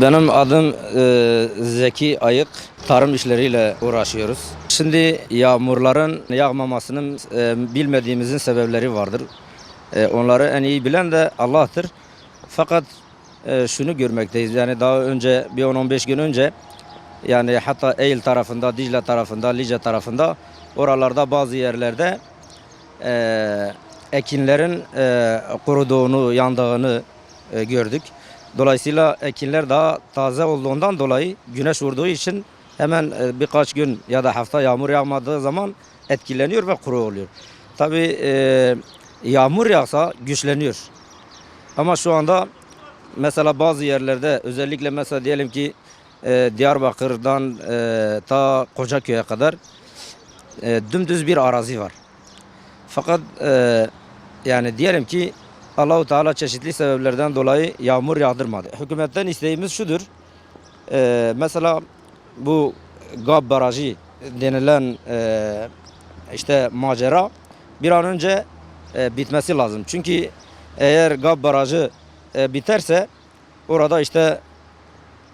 Benim adım e, Zeki Ayık. Tarım işleriyle uğraşıyoruz. Şimdi yağmurların yağmamasının e, bilmediğimizin sebepleri vardır. E, onları en iyi bilen de Allah'tır. Fakat e, şunu görmekteyiz. Yani daha önce bir 10-15 gün önce yani hatta Eylül tarafında, Dicle tarafında, Lice tarafında oralarda bazı yerlerde e, ekinlerin e, kuruduğunu, yandığını e, gördük. Dolayısıyla ekinler daha taze olduğundan dolayı güneş vurduğu için hemen e, birkaç gün ya da hafta yağmur yağmadığı zaman etkileniyor ve kuru oluyor. Tabii e, yağmur yağsa güçleniyor. Ama şu anda mesela bazı yerlerde özellikle mesela diyelim ki e, Diyarbakır'dan e, ta Kocaköy'e kadar e, dümdüz bir arazi var. Fakat e, yani diyelim ki Allahu Teala çeşitli sebeplerden dolayı yağmur yağdırmadı. Hükümetten isteğimiz şudur. E, mesela bu Gab Barajı denilen e, işte macera bir an önce e, bitmesi lazım. Çünkü eğer Gab Barajı e, biterse orada işte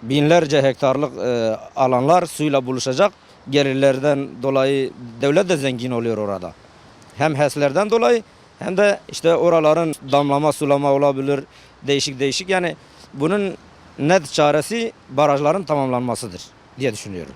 binlerce hektarlık e, alanlar suyla buluşacak. Gelirlerden dolayı devlet de zengin oluyor orada. Hem HES'lerden dolayı hem de işte oraların damlama sulama olabilir değişik değişik yani bunun net çaresi barajların tamamlanmasıdır diye düşünüyorum.